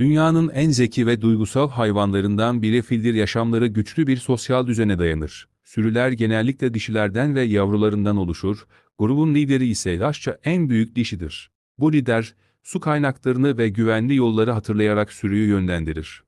Dünyanın en zeki ve duygusal hayvanlarından biri fildir yaşamları güçlü bir sosyal düzene dayanır. Sürüler genellikle dişilerden ve yavrularından oluşur, grubun lideri ise yaşça en büyük dişidir. Bu lider, su kaynaklarını ve güvenli yolları hatırlayarak sürüyü yönlendirir.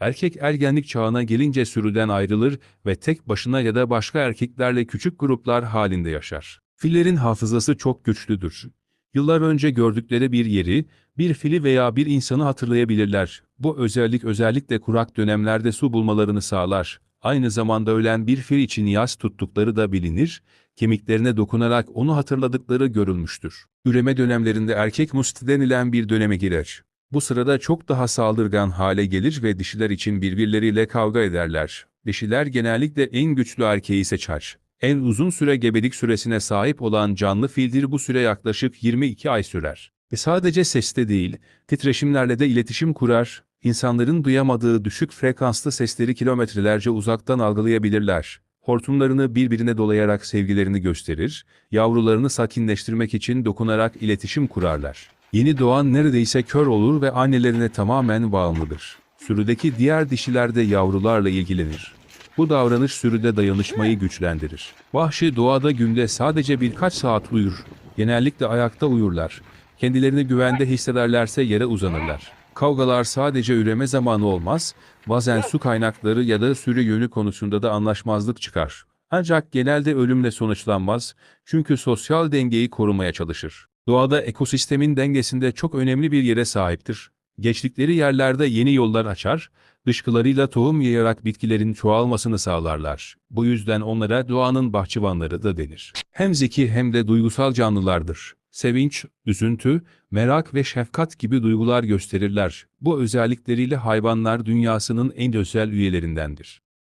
Erkek ergenlik çağına gelince sürüden ayrılır ve tek başına ya da başka erkeklerle küçük gruplar halinde yaşar. Fillerin hafızası çok güçlüdür. Yıllar önce gördükleri bir yeri, bir fili veya bir insanı hatırlayabilirler. Bu özellik özellikle kurak dönemlerde su bulmalarını sağlar. Aynı zamanda ölen bir fil için yas tuttukları da bilinir, kemiklerine dokunarak onu hatırladıkları görülmüştür. Üreme dönemlerinde erkek musti denilen bir döneme girer. Bu sırada çok daha saldırgan hale gelir ve dişiler için birbirleriyle kavga ederler. Dişiler genellikle en güçlü erkeği seçer. En uzun süre gebelik süresine sahip olan canlı fildir bu süre yaklaşık 22 ay sürer. Ve sadece seste değil, titreşimlerle de iletişim kurar, insanların duyamadığı düşük frekanslı sesleri kilometrelerce uzaktan algılayabilirler. Hortumlarını birbirine dolayarak sevgilerini gösterir, yavrularını sakinleştirmek için dokunarak iletişim kurarlar. Yeni doğan neredeyse kör olur ve annelerine tamamen bağımlıdır. Sürüdeki diğer dişiler de yavrularla ilgilenir. Bu davranış sürüde dayanışmayı güçlendirir. Vahşi doğada günde sadece birkaç saat uyur. Genellikle ayakta uyurlar. Kendilerini güvende hissederlerse yere uzanırlar. Kavgalar sadece üreme zamanı olmaz, bazen su kaynakları ya da sürü yönü konusunda da anlaşmazlık çıkar. Ancak genelde ölümle sonuçlanmaz çünkü sosyal dengeyi korumaya çalışır. Doğada ekosistemin dengesinde çok önemli bir yere sahiptir. Geçtikleri yerlerde yeni yollar açar, dışkılarıyla tohum yayarak bitkilerin çoğalmasını sağlarlar. Bu yüzden onlara doğanın bahçıvanları da denir. Hem zeki hem de duygusal canlılardır. Sevinç, üzüntü, merak ve şefkat gibi duygular gösterirler. Bu özellikleriyle hayvanlar dünyasının en özel üyelerindendir.